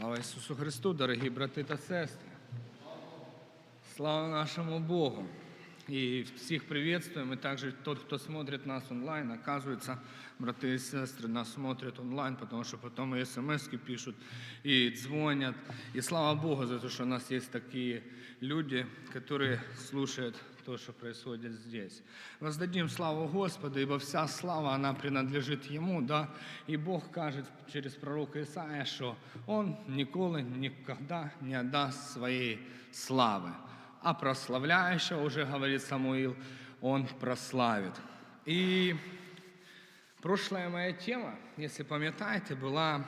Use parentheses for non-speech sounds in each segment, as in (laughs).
Слава Ісусу Христу, дорогі брати та сестри. Слава нашему Богу. И всех приветствуем, и также тот, кто смотрит нас онлайн, оказывается, браты и сестры нас смотрят онлайн, потому что потом и смс пишут, и звонят. И слава Богу за то, что у нас есть такие люди, которые слушают то, что происходит здесь. Воздадим славу Господу, ибо вся слава, она принадлежит Ему, да, и Бог кажет через пророка Исаия, что Он николи, никогда не отдаст своей славы а прославляющего, уже говорит Самуил, он прославит. И прошлая моя тема, если пам'ятаєте, була,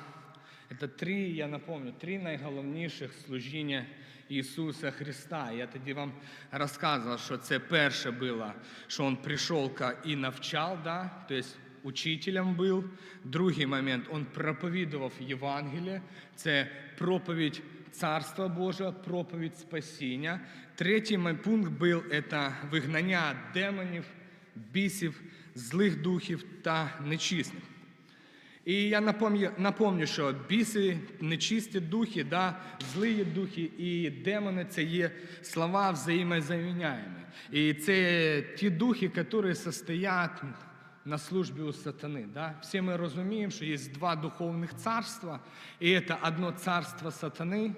это три, я напомню, три найголовніших служіння Ісуса Христа. Я тоді вам розказував, що це перше було, що Він прийшов і навчав, да? тобто учителем був. Другий момент, він проповідував Євангеліє, це проповідь Царства Божого, проповідь спасіння. Третій пункт був це вигнання демонів, бісів, злих духів та нечисних. І я напомню, напомню, що біси, нечисті духи, да, злі духи і демони це є слова взаємозаміняємі. І це ті духи, які состоять на службі у сатани. Да? Всі ми розуміємо, що є два духовних царства, і це одно царство сатани,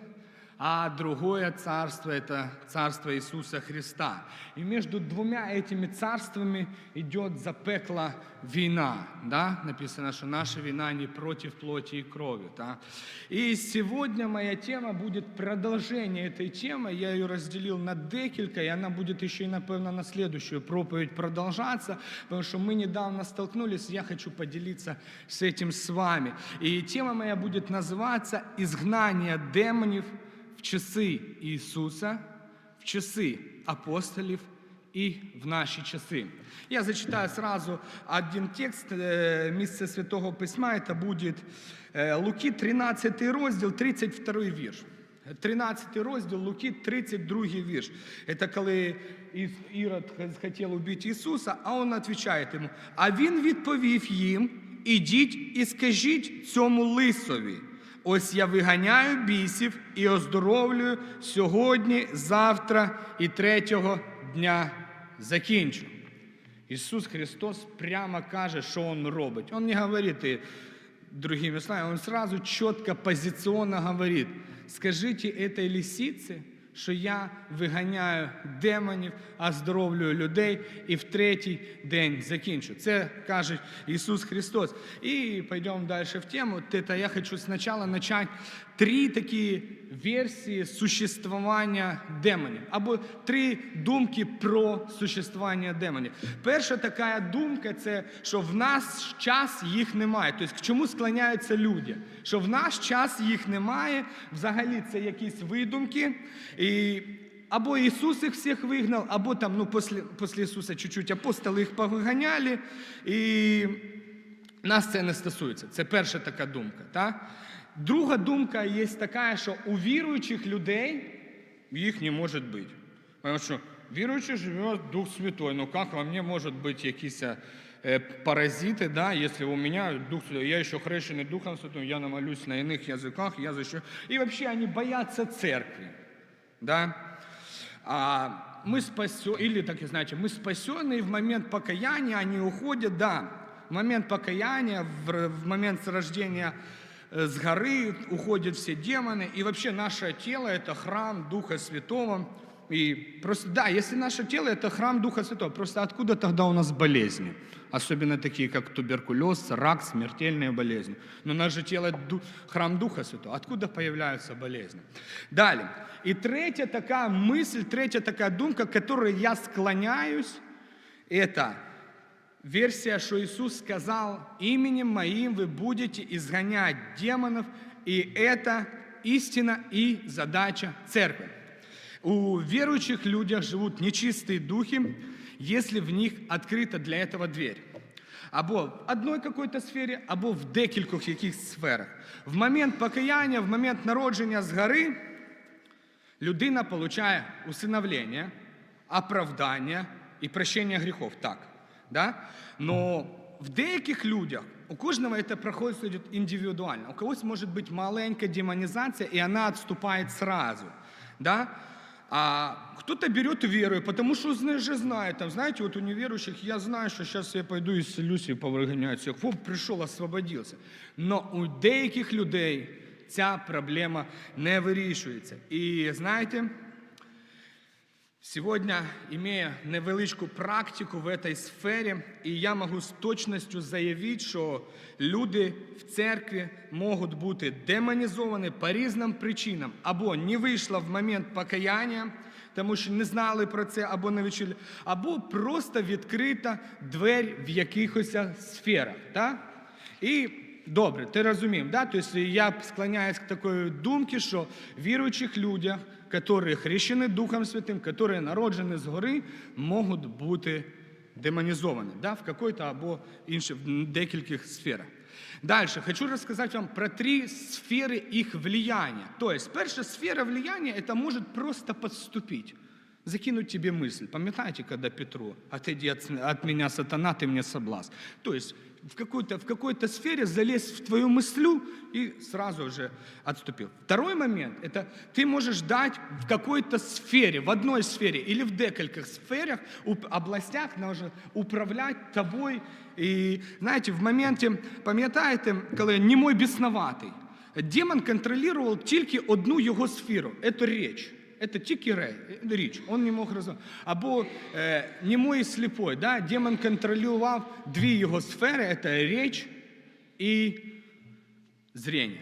а другое царство – это царство Иисуса Христа. И между двумя этими царствами идет запекла война. Да? Написано, что наша война не против плоти и крови. Да? И сегодня моя тема будет продолжение этой темы. Я ее разделил на декілька, и она будет еще и, напевно, на следующую проповедь продолжаться, потому что мы недавно столкнулись, я хочу поделиться с этим с вами. И тема моя будет называться «Изгнание демонов часи Ісуса, в часи апостолів і в наші часи. Я зачитаю сразу один текст, э, місце Святого Письма, это будет э, Луки 13 розділ, 32 вірш. 13 розділ Луки, 32 вірш. Это коли Із- Ірод хотів убити Ісуса, а він відповідає йому. А він відповів їм: ідіть і скажіть цьому лисові. Ось я виганяю бісів і оздоровлюю сьогодні, завтра і третього дня закінчу. Ісус Христос прямо каже, що Він робить. Он не говорить другими словами, Он сразу чітко, позиционно говорить, скажите этой лисиці, що я виганяю демонів, оздоровлюю людей і в третій день закінчу. Це каже Ісус Христос. І пойдемо далі в тему. Это я хочу спочатку почати три такі версії существування демонів, або три думки про существування демонів. Перша така думка це, що в наш час їх немає. Тобто, к чому склоняються люди? Що в наш час їх немає, взагалі це якісь видумки. І або Ісус їх всіх вигнав, або там, ну, після, після Ісуса чуть-чуть апостоли їх повиганяли. І нас це не стосується. Це перша така думка. Так? Друга думка є така, що у віруючих людей їх не може бути. Тому що віруючий живе Дух Святой. Ну як во мне може бути якісь е, паразити, да, якщо у мене Дух Святой, я ще хрещений Духом Святым, я намолюсь на иных языках, я защищу. И вообще они боятся церкви. Да? А мы спасены, или так и знаете, мы спасены, и в момент покаяния они уходят, да, в момент покаяния, в, в момент рождения э, с горы уходят все демоны, и вообще наше тело это храм Духа Святого. И просто, да, если наше тело это храм Духа Святого, просто откуда тогда у нас болезни? Особенно такие, как туберкулез, рак, смертельные болезни. Но наше тело это ду- храм Духа Святого. Откуда появляются болезни? Далее. И третья такая мысль, третья такая думка, к которой я склоняюсь, это версия, что Иисус сказал, именем моим вы будете изгонять демонов, и это истина и задача церкви. У верующих людях живут нечистые духи, если в них открыта для этого дверь. Або в одной какой-то сфері, або в декількох якихось сферах. В момент покаяння, в момент народження з гори людина получає усиновлення, оправдання і прощення гріхов. Так. Да? Но в деяких людях у кожного это проходит идет индивидуально. У кого-то может быть маленькая демонизация, и она отступает сразу. Да? А кто-то берет веру, потому что зна- же знает, там, знаете, вот у неверующих, я знаю, что сейчас я пойду и исцелюсь и повыгоняю всех. Оп, пришел, освободился. Но у деяких людей ця проблема не вирішується. І знаєте, Сегодня, имея невеличку практику в этой сфере, и я могу з точністю заявити, що люди в церкві можуть бути демонізовані по різним причинам, або не вийшло в момент покаяння, тому що не знали про це, або не відчули, або просто відкрита двері в якихось сферах. Так? І добре, ти розумів, да? Тобто я склоняюсь к такой думке, що віруючих людях, які хрещені Духом Святим, які народжені згори, можуть бути демонізовані да? в какой-то або інших декільких сферах. Далі, хочу розказати вам про три сфери їх влияння. Тобто, перша сфера влияння це може просто подступить закинуть тебе мысль. Помните, когда Петру, отойди от, от меня, сатана, ты мне соблазн. То есть в какой-то, в какой-то сфере залез в твою мыслю и сразу же отступил. Второй момент, это ты можешь дать в какой-то сфере, в одной сфере или в декольких сферах, уп- областях може управлять тобой. І знаєте, в моменті, пам'ятаєте, коли немой біснуватий, демон контролював тільки одну його сферу, це річ. Это тільки рей, річ, он не мог розвивати. Або е, немой і сліпой, да? демон контролював дві його сфери, це річ і зрение.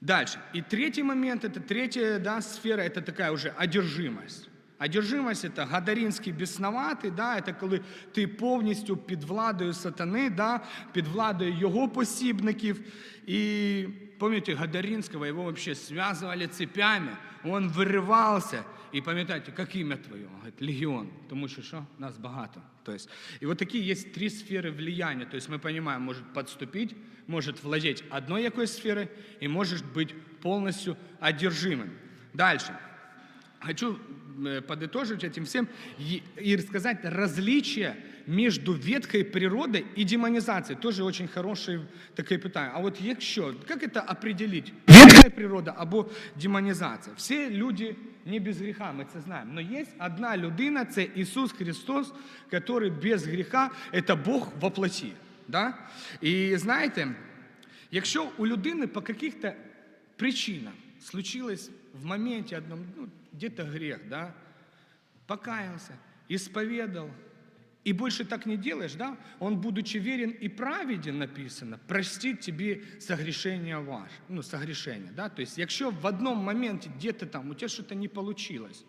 Дальше. И третий момент, это третья да, сфера, это такая уже одержимость. Одержимость – это гадаринський біснуватий, да, це коли ти повністю під владою сатани, да, під владою його посібників. І пам'ятаєте, Гадаринського його вообще зв'язували цепями, він виривався. І пам'ятаєте, як ім'я твоє? Он говорить, легіон, тому що що? Нас багато. То есть, и вот такие есть три сферы влияния. То есть мы понимаем, может подступить, может владеть одной якой сферой и может быть полностью одержимым. Дальше. Хочу э, подытожить этим всем и, и рассказать различия между ветхой природой и демонизацией. Тоже очень хорошее таке питання. А от якщо, як це определить? Ветхая природа або демонізація? Всі люди не без гріха, ми це знаємо. Но є одна людина, це Ісус Христос, який без гріха, це Бог во плоті. Да? І знаєте, якщо у людини по каких-то причинам случилось в моменте одном, ну, где-то грех, да, покаялся, исповедал, и больше так не делаешь, да, он, будучи верен и праведен, написано, простит тебе согрешение ваше, ну, согрешение, да, то есть, якщо в одном моменте где-то там у тебя что-то не получилось,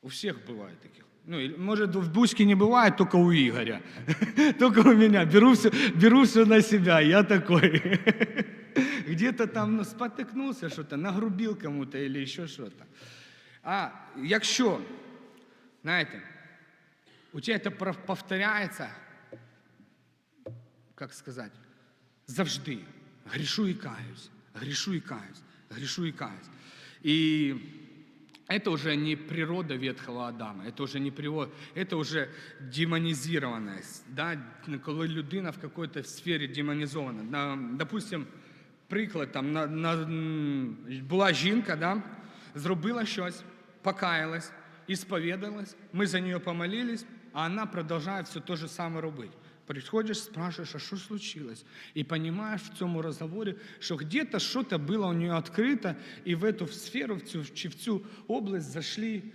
у всех бывает таких. Ну, может, в Бучке не бывает, только у Игоря. (laughs) Только у меня. Беру все, беру все на себя, я такой. (laughs) (laughs) Где-то там ну, спотыкнулся что-то, нагрубил кому-то или еще что-то. А якщо, знаєте, у тебя это про- повторяется, как сказать, завжди. Грішу і каюсь, грішу і каюсь, грішу і каюсь. І это уже не природа ветхого Адама, это уже не природа, это уже демонизированность, да, коли людина в какой-то сфері демонізована. На, допустим, приклад, там, на, на, була жінка, да, зробила щось, покаялась, исповедалась, мы за нее помолились, а она продолжает все то же самое робить. Приходишь, спрашиваешь, а что случилось? И понимаешь в цьому разговоре, что где-то что-то было у нее открыто, и в эту сферу, в цю, чи в цю область зашли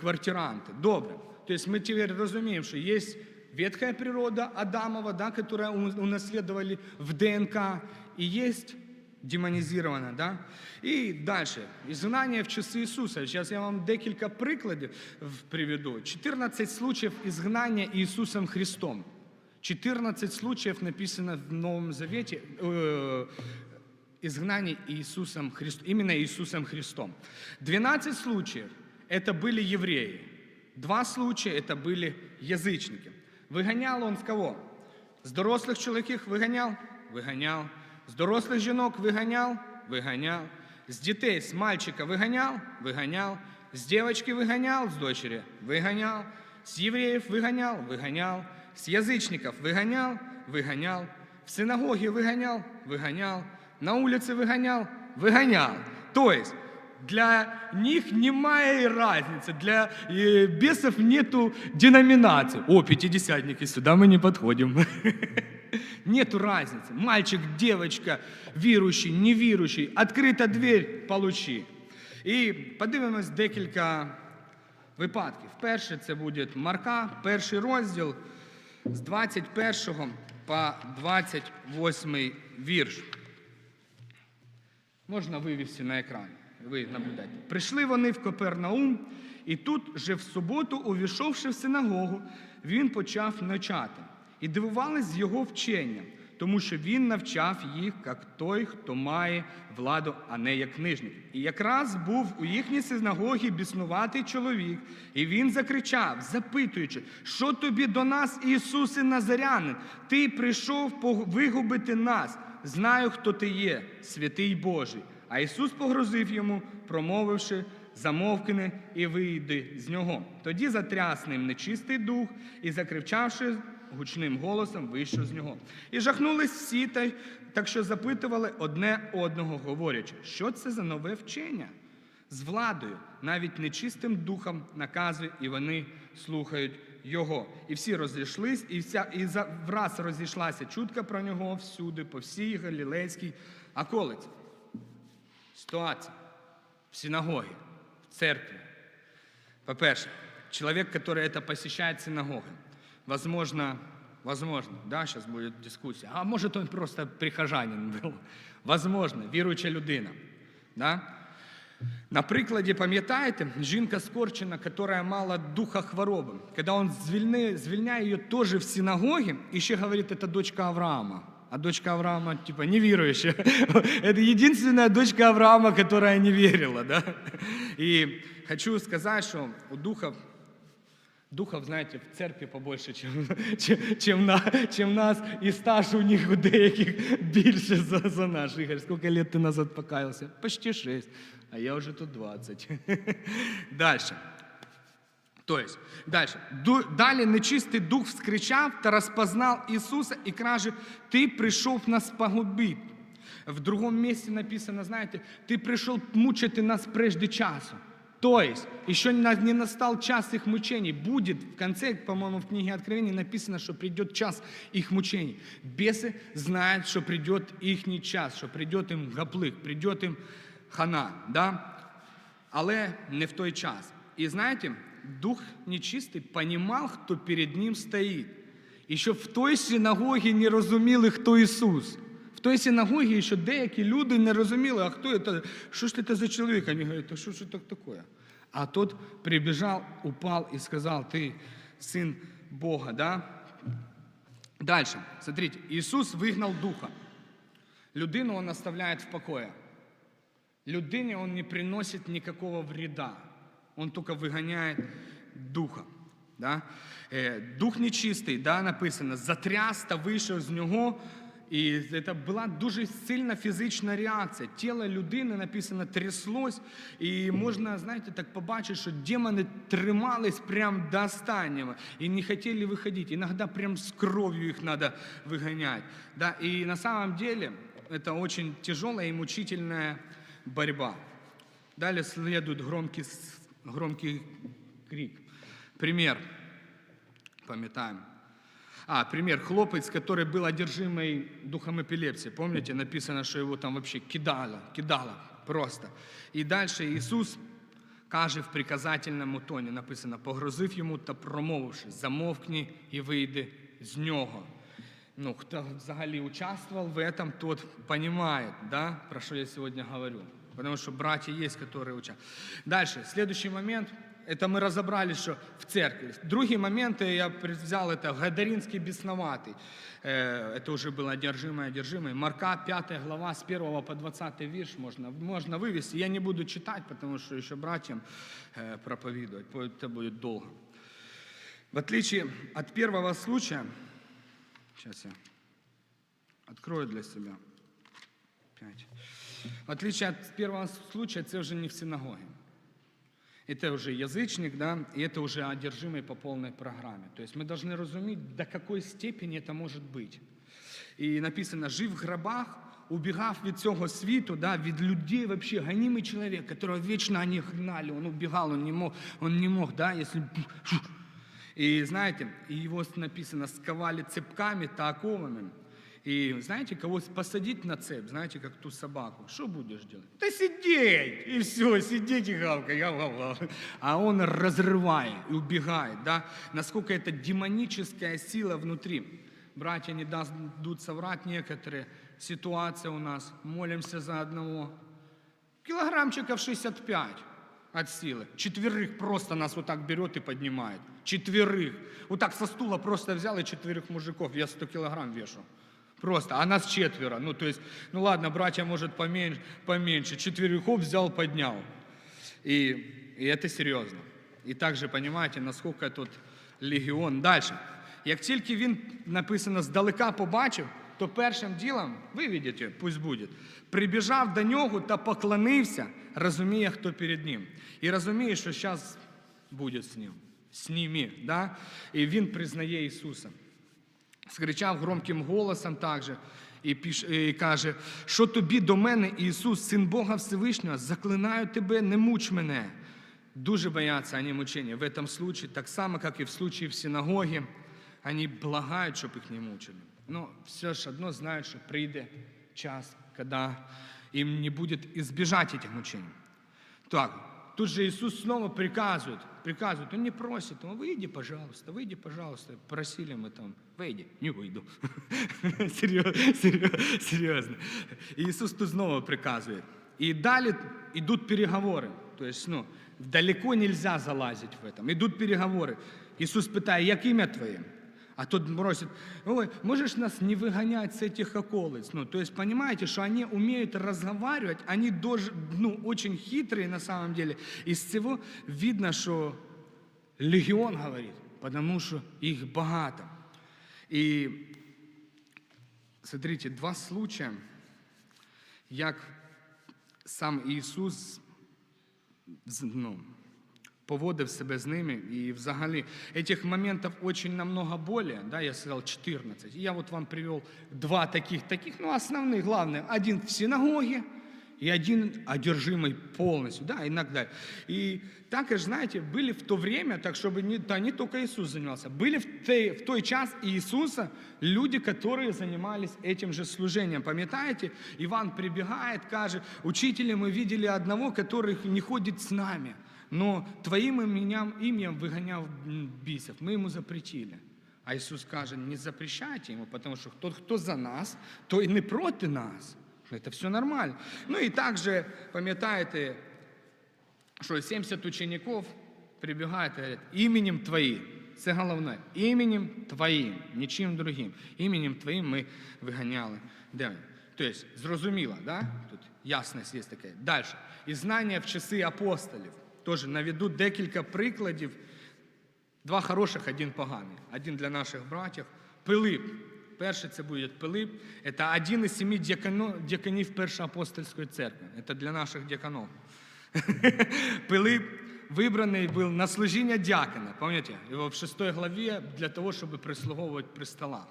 квартиранты. Добре. То есть мы теперь разумеем, что есть ветхая природа Адамова, да, которая у- унаследовали в ДНК, и есть демонизировано, да? І далі. Изгнание в часи Ісуса. Зараз я вам декілька прикладів в- приведу. 14 случаев изгнания Иисусом Христом. 14 случаев написано в Новом Завете э, изгнание Иисусом Христом, именно Иисусом Христом. 12 случаев это были евреи. Два случая это были язычники. Выгонял он в кого? С дорослых чоловіків виганяв? Виганяв. З дорослих жінок виганяв? Виганяв. З дітей, з мальчика виганяв? Виганяв. З дівчинки виганяв? З дочері? Виганяв. З євреїв виганяв? Виганяв. З язичників виганяв? выгонял. В синагоге выгонял, выгонял. На улице выгонял, выгонял. То есть для них немає разницы, для э, бесов нету деноминации. О, пятидесятники, сюда мы не подходим. (laughs) Нету разницы. Мальчик, девочка, віруючий, невіруючий, відкрита дверь, получи. І подивимось декілька випадків. Перше це буде Марка, перший розділ з 21 по 28 вірш. Можна вивести на екран. Ви наблюдаєте. Прийшли вони в Копернаум, і тут же в суботу, увійшовши в синагогу, він почав навчати. І дивувались його вчення, тому що він навчав їх, як той, хто має владу, а не як книжник. І якраз був у їхній синагогі біснуватий чоловік, і він закричав, запитуючи, що тобі до нас, Ісусе Назарянин? Ти прийшов вигубити нас. Знаю, хто ти є, святий Божий. А Ісус погрозив йому, промовивши, замовкни і вийди з нього. Тоді затряс ним нечистий дух і, закричавши гучним голосом, вийшов з нього. І жахнулись всі, та так що запитували одне одного, говорячи, що це за нове вчення? З владою, навіть нечистим духом наказує, і вони слухають його. І всі розійшлись, і вся і за враз розійшлася чутка про нього всюди, по всій галілейській околиці. Ситуація в синагоге, в церкви. По-перше, который это посещает синагогой, возможно, возможно, да, сейчас будет дискуссия, а может он просто прихожанин был, (laughs) возможно, віруюча людина, да? На прикладі, пам'ятаєте, жінка скорчена, яка мала духа хвороби. Коли він звільняє, звільняє її теж в синагогі, і ще говорить, це дочка Авраама. А дочка Авраама, типа, неверующая. (laughs) Это единственная дочка Авраама, которая не верила. Да? И хочу сказать, что у духов Духов, знаєте, в церкві побольше, чим, чим, чим, на, чим нас, і стаж у них у деяких більше за, за наш. Ігор, скільки лет ти назад покаявся? Почти 6, а я вже тут 20. (laughs) Дальше. То есть, дальше. Далі нечистий дух вскричав та розпознав Ісуса і каже, ти прийшов нас погубити. В другому місці написано, знаєте, ти прийшов мучити нас прежде часу. То есть, еще не настал час их мучений. Будет, в конце, по-моему, в книге Откровения написано, что придет час их мучений. Бесы знают, что придет их час, что придет им гаплик, придет им хана. Да? але не в той час. І знаєте, дух нечистий понімав, хто перед ним стоїть. І що в той синагогі не розуміли, хто Ісус. Той синагогі ще деякі люди не розуміли, а хто це, що ж це за чоловік? Вони говорять, а що ж це таке? А тот прибіжав, упав і сказав, ти син Бога. Да? Дальше, смотрите, Ісус вигнав духа. Людину Он оставляет в покое. Людине он не приносит никакого вреда. Он только выгоняет духа. Да? Е, Дух нечистий, да, написано, затряс та вийшов з нього. І це була дуже сильна фізична реакція. Тіло людини написано тряслось, і можна, знаєте, так побачити, що демони тримались прям до останнього і не хотіли виходити. Іноді прям з кров'ю їх треба виганяти. Да? І на самом деле это очень тяжелая и мучительная борьба. Далее следует громкий, с- громкий крик. Пример. Памятаем. А, пример. Хлопец, который был одержимый духом эпилепсии. Помните, написано, что его там вообще кидало, кидало просто. И дальше Иисус каже в приказательному тоні, написано, погрозив йому та промовивши, замовкни і вийди з нього. Ну, кто взагалі участвовал в этом, тот понимает, да, про что я сегодня говорю. Потому что братья есть, которые учат. Дальше, следующий момент, это мы разобрали, что в церкви. Другий момент э, я взял, это Гадаринский бесноватый. Э, Это уже было одержимый, одержимый. Марка 5 глава с 1 по 20 вирш можно, можно вывести. Я не буду читать, потому что еще братьям э, проповедовать, это будет долго. В отличие от первого случая, Сейчас я открою для себя. Пять. В отличие от первого случая, это уже не в синагоге. Это уже язычник, да, и это уже одержимый по полной программе. То есть мы должны разуметь, до какой степени это может быть. І написано, жив в гробах, убігав від цього світу, да, від людей вообще, гонимый человек, которого вечно они гнали, он убегал, он не мог, он не мог, да, если... И знаете, и его написано, сковали цепками та оковами. И знаете, кого посадить на цепь, знаете, как ту собаку, что будешь делать? Да сидеть, и все, сидеть и гавкать, гав, гав, гав. А он разрывает и убегает, да? Насколько это демоническая сила внутри. Братья не дадут соврать некоторые. Ситуация у нас, молимся за одного. Килограммчиков 65 от силы. Четверых просто нас вот так берет и поднимает. Четверых. Вот так со стула просто взял и четверых мужиков. Я 100 килограмм вешу. Просто. А нас четверо. Ну, то есть, ну ладно, братья, может, поменьше, поменьше. Четверых взял, поднял. И, и это серьезно. І також понимаете, наскільки тут легіон. Далі. Як тільки він написано здалека побачив, то першим ділом, ви бачите, пусть буде, прибіжав до нього та поклонився, розуміє, хто перед ним. І розуміє, що зараз буде з ним. З ними, да? І він признає Ісуса. Скричав громким голосом також і, піш, і каже, що тобі до мене, Ісус, Син Бога Всевишнього, заклинаю тебе, не муч мене. Дуже боятся они мучения. В этом случае, так само, как и в случае в синагоге, они благают, чтобы их не мучили. Но все же одно знают, что прийде час, когда им не будет избежать этих мучений. Так, тут же Иисус снова приказывает, приказывает, он не просит, он выйди, пожалуйста, выйди, пожалуйста. Просили мы там, выйди, не выйду. (laughs) Серьезно, серьезно, серьезно. И Иисус тут снова приказывает. И далее идут переговоры. То есть, ну, далеко нельзя залазить в этом. Идут переговоры. Иисус питает, як имя твое? А тот просит, ой, можешь нас не выгонять с этих околиц? Ну, то есть, понимаете, что они умеют разговаривать, они тоже, ну, очень хитрые на самом деле. Из всего видно, что легион говорит, потому что их богато. И смотрите, два случая, як сам з- ну, поводив себе з ними. І взагалі этих моментов очень намного более, да, я сказал 14. И я вот вам привел два таких, таких, ну, основных, главных. Один в синагоге, и один одержимый полностью, да, иногда. И також, знаете, были в то время, так чтобы не, да, не только Иисус занимался, были в, те, в той час Иисуса люди, которые занимались этим же служением. Памятаете, Иван прибегает, каже, учителя, мы видели одного, который не ходит с нами, но твоим именем, именем выгонял бисов, мы ему запретили. А Ісус каже, не запрещайте йому, тому що хто, хто за нас, той не проти нас. Це все нормально. Ну і також, пам'ятаєте, що 70 учеників прибігають і говорять, іменем Твоїм. Це головне. Іменем Твоїм, нічим другим. Іменем Твоїм ми виганяли. демонів. Тобто, зрозуміло, да? Тут ясність є така. Далі. І знання в часи апостолів. Теж наведу декілька прикладів. Два хороших, один поганий. Один для наших братів. Пилип. Перший це буде Пилип. Це один із семи діаконів Першої апостольської церкви. Це для наших діаконов. (laughs) Пилип вибраний був на служіння діакона. Пам'ятаєте? Його в 6 главі для того, щоб прислуговувати при столах.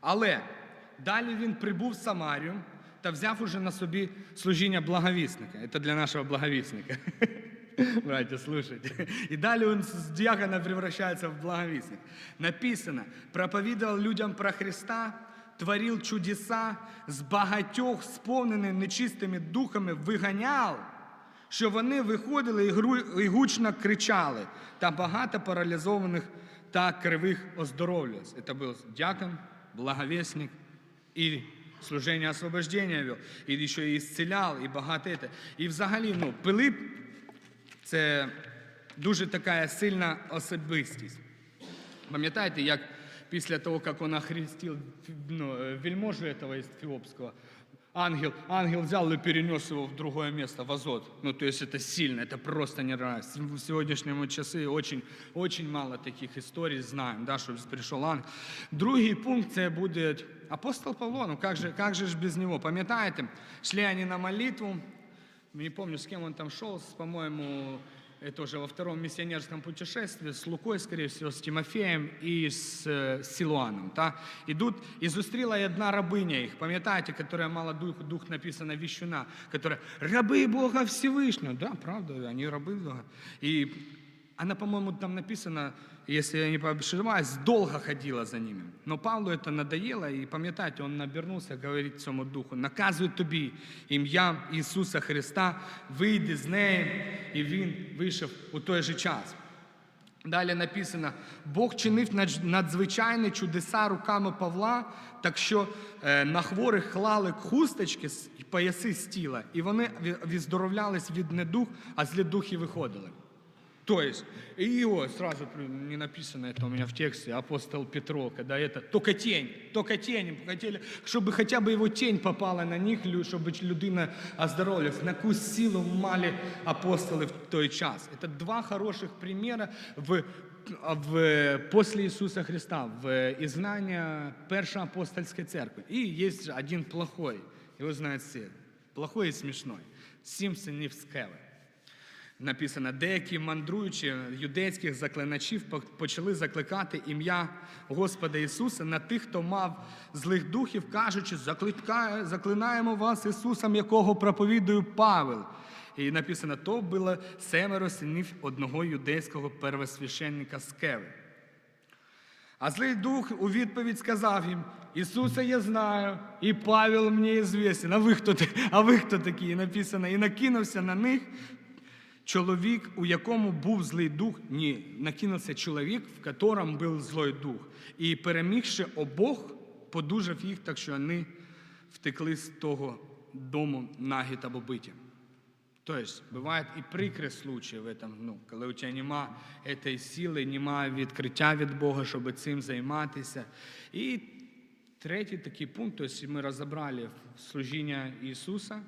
Але далі він прибув в Самарію та взяв уже на собі служіння благовісника. Це для нашого благовісника. (laughs) Братья, слушайте. (laughs) И далее он с диакона превращается в благовестник. Написано, проповідував людям про Христа, творив чудеса, з багатьох сповнених нечистими духами виганяв, що вони виходили і гучно кричали, та багато паралізованих та кривих оздоровлювалось. Це був діакон, благовестник і служення освобождення вел, і ще і ісціляв, і багато. І взагалі, ну, Пилип це дуже така сильна особистість. Пам'ятаєте, як після того, як він охрестив ну, е, вельможу этого Эфиопского, ангел, ангел взял и перенес его в другое место, в Азот. Ну, то есть это сильно, это просто нереально. В сегодняшнем часы очень, очень мало таких историй знаем, да, что пришел ангел. Другий пункт це буде апостол Павло, ну как же, как же ж без него? Пам'ятаєте, шли они на молитву, не помню, с кем он там шел, с, по-моему, это уже во втором миссионерском путешествии с Лукой, скорее всего, с Тимофеем и с, э, с Силуаном. Та? Идут, и зустріла й одна рабиня їх, пам'ятаєте, которая мала дух, дух написано вещуна, которая рабы Бога Всевышнего. Да, правда, они рабы Бога. И она, по-моему, там написано, если я не ошибаюсь, долго ходила за ними. Но Павлу это надоело, и пам'ятаєте, он обернувся, говорить цьому духу, наказую тобі ім'я Ісуса Христа, вийди з неї, і він вийшов у той же час. Далі написано: Бог чинив надзвичайні чудеса руками Павла, так що е, на хворих клали хусточки і пояси з тіла, і вони ві- відздоровлялись від недух, а злі духи виходили. То есть, и его сразу не написано это у меня в тексте, апостол Петро, когда это только тень, только тень, хотели, чтобы хотя бы его тень попала на них, чтобы людина оздоровилась. На яку силу мали апостоли в той час. Это два хороших примера в, в, после Иисуса Христа, в изгнании Першей апостольской церкви. И есть один плохой, его знают все, плохой и смешной, Симпсон Невскевый. Написано, деякі мандруючі юдейських заклиначів почали закликати ім'я Господа Ісуса на тих, хто мав злих духів, кажучи, заклинаємо вас Ісусом, якого проповідує Павел. І написано, то було семеро синів одного юдейського первосвященника Скеви. А злий дух у відповідь сказав їм: Ісуса я знаю, і Павел мені звісен. А ви хто, а ви хто такі? І написано, і накинувся на них чоловік, у якому був злий дух. Ні, накинувся чоловік, в якому був злий дух. І перемігши обох, подужав їх, так що вони втекли з того дому нагі та побиті. То есть бывают и прикрі случаї в этом, ну, коли у тебе нема цієї сили, нема відкриття від Бога, щоб цим займатися. І третій такий пункт, тобто ми розібрали служіння Ісуса,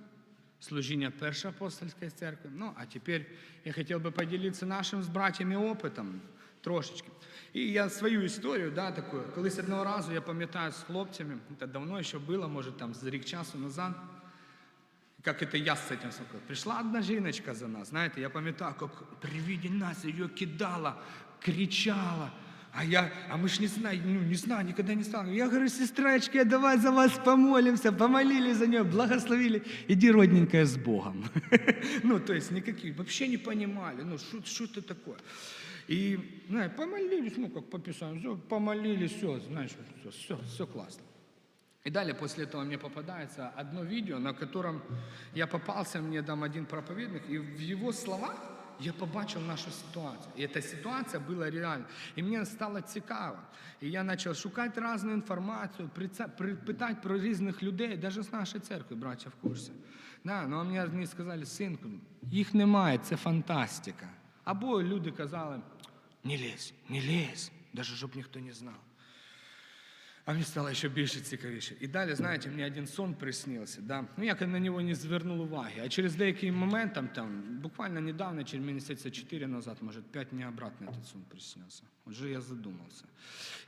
служіння Першої апостольської церкви. Ну, а тепер я хотів би поділитися нашим з братями опитом трошечки. І я свою історію, да, таку, колись одного разу, я пам'ятаю з хлопцями, це давно ще було, може там з рік часу назад, как это я с этим столкнулся. Пришла одна жіночка за нас, знаєте, я пам'ятаю, как при виде нас ее кидала, кричала. А я, а мы ж не знаем, ну не знаю, никогда не стал. Я говорю, сестричка, давай за вас помолимся, помолились за нее, благословили. Иди, родненькая, с Богом. (laughs) Ну, то есть никаких, вообще не понимали, ну, что что это такое. И, знаешь, помолились, ну, как по Писанию, всё, помолились, все, знаешь, все, все, все классно. И далее после этого мне попадается одно видео, на котором я попался, мне там один проповедник, и в его словах я побачив нашу ситуацію. І ця ситуація була реальна. І мені стало цікаво. І я почав шукати різну інформацію, питати про різних людей, навіть з нашої церкви, браття в курсі. Да, ну, а мені, мені сказали, синку, їх немає, це фантастика. Або люди казали, не лезь, не лезь, навіть щоб ніхто не знав. А мені стало ще більше цікавіше. І далі, знаєте, мені один сон приснився. Да? Ну, я на нього не звернув уваги. А через деякий момент, там, там, буквально недавно, через месяца 4 назад, может, 5 мне обратно этот сон приснился. Уже я задумался.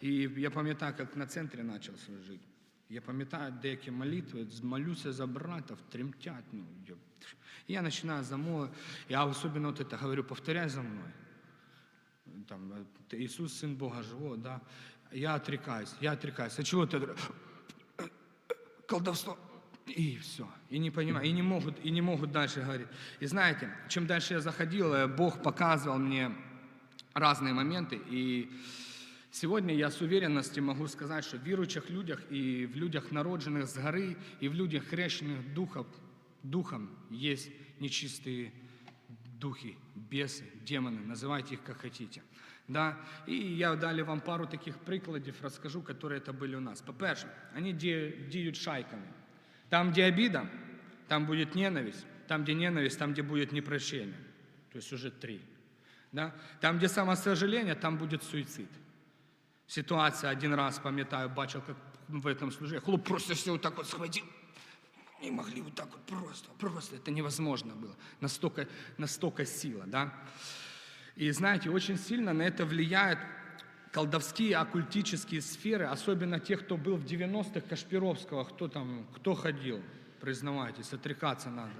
І я пам'ятаю, як на центрі почав жити. Я пам'ятаю деякі молитви, молюся за братів, тремтять. Ну, я, починаю замовити. Я особливо от это говорю, повторяй за мною там, Иисус, Сын Бога Живого, да, я отрекаюсь, я отрекаюсь. А чего ты? Колдовство. И все. И не понимаю, и не могут, и не могут дальше говорить. И знаете, чем дальше я заходил, э, Бог показывал мне разные моменты, и Сегодня я с уверенностью могу сказать, что в верующих людях и в людях, народженных с горы, и в людях, хрещенных духов, духом, есть нечистые духи, бесы, демоны, называйте их как хотите. Да? І я далі вам пару таких прикладів розкажу, які це були у нас. По-перше, вони ді- діють шайками. Там, де обіда, там буде ненависть, там, де ненависть, там, де буде непрощение. То есть уже три. Да? Там, де самосожаление, там будет суицид. Ситуація один раз, пам'ятаю, бачив, як в этом служении. Хлоп просто все вот так вот схватил. Не могли вот так вот просто, просто. Это невозможно было. Настолько, настолько сила, да. И знаете, очень сильно на это влияют колдовские, оккультические сферы, особенно те, кто был в 90-х Кашпировского, кто там, кто ходил, признавайтесь, отрекаться надо.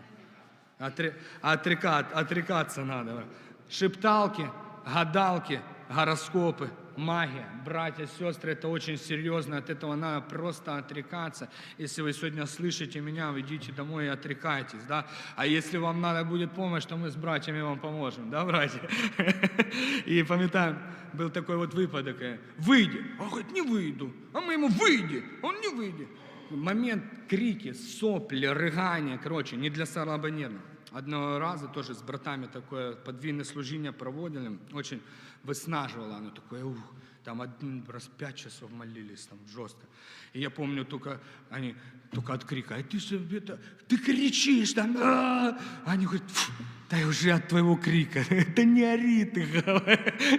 Отре- отрека- отрекаться надо. Шепталки, гадалки, гороскопы, магия. Братья, сестры, это очень серьезно, от этого надо просто отрекаться. Если вы сегодня слышите меня, идите домой и отрекайтесь, да. А если вам надо будет помощь, то мы с братьями вам поможем, да, братья? (laughs) И пам'ятаю, был такой вот выпадок, э, выйди, он говорит, не выйду, а мы ему выйди, он не выйдет. Момент крики, сопли, рыгания, короче, не для слабонервных Одного раза тоже с братами такое подвійне служение проводили, очень виснаживало оно такое, ух, там один раз пять часов молились, там жестко. И я помню только, они только от крика, а ты же это, ты кричишь там, «А!» они говорят, «Фу, да я уже от твоего крика, (laughs) да не ори ты,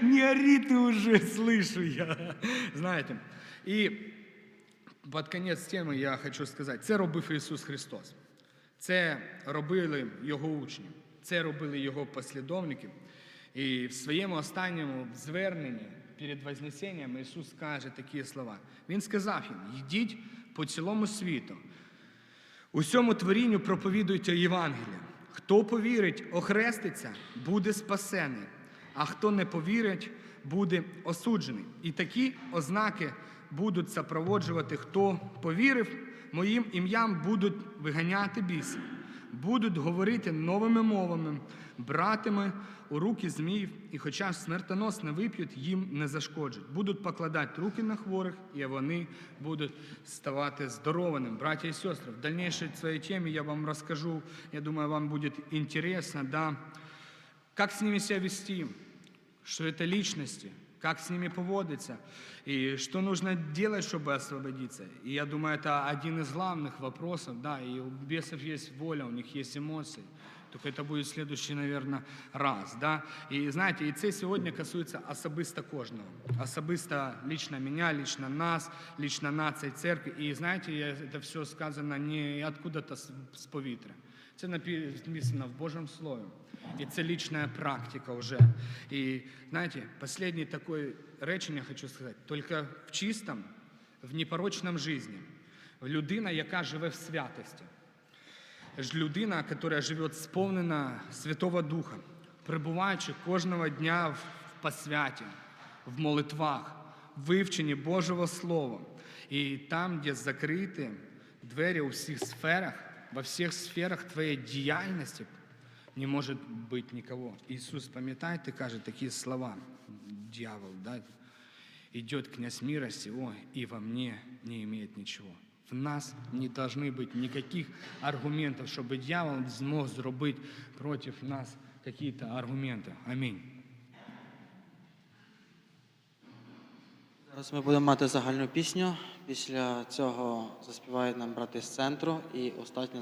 не ори ты уже, слышу я, знаете. И під кінець теми я хочу сказати, це робив Ісус Христос. Це робили Його учні, це робили Його послідовники. І в своєму останньому зверненні перед Вознесенням Ісус каже такі слова. Він сказав їм: йдіть по цілому світу, Усьому творінню проповідуйте Євангелія. Хто повірить, охреститься, буде спасений, а хто не повірить, буде осуджений. І такі ознаки будуть супроводжувати, хто повірив, моїм ім'ям будуть виганяти бісів, будуть говорити новими мовами, братиме у руки зміїв, і хоча смертоносне вип'ють, їм не зашкоджать. Будуть покладати руки на хворих, і вони будуть ставати здоровими. Братья и сестры, в дальнейшей своей теме я вам расскажу, я думаю, вам будет интересно, да, как с ними себя вести, что это личности, как с ними поводиться, и что нужно делать, чтобы освободиться. И я думаю, это один из главных вопросов, да, и у бесов есть воля, у них есть эмоции. Только это будет следующий, наверное, раз. Да? І знаєте, і це сьогодні касується особисто кожного. Особисто лично меня, лично нас, лично нації церкви. І знаєте, я- це все сказано не откуда-то з, з повітря. Це написано в Божьем Слове. І це личная практика вже. І знаєте, последнее такое речення хочу сказати. Только в чистом, в непорочном житті. Людина, яка живе в святості. людина, яка живе сповнена Святого Духа, перебуваючи кожного дня в посвяті, в молитвах, в вивченні Божого Слова. І там, де закриті двері у всіх сферах, во всіх сферах твоєї діяльності, не може бути нікого. Ісус, пам'ятаєте, каже такі слова, дьявол, да? идет князь мира сего, и во мне не имеет ничего. В нас не должны быть никаких аргументов, чтобы дьявол смог зробити против нас какие-то аргументы. Аминь. Зараз ми будемо мати загальну пісню. Після цього заспівають нам брати з центру і остатнє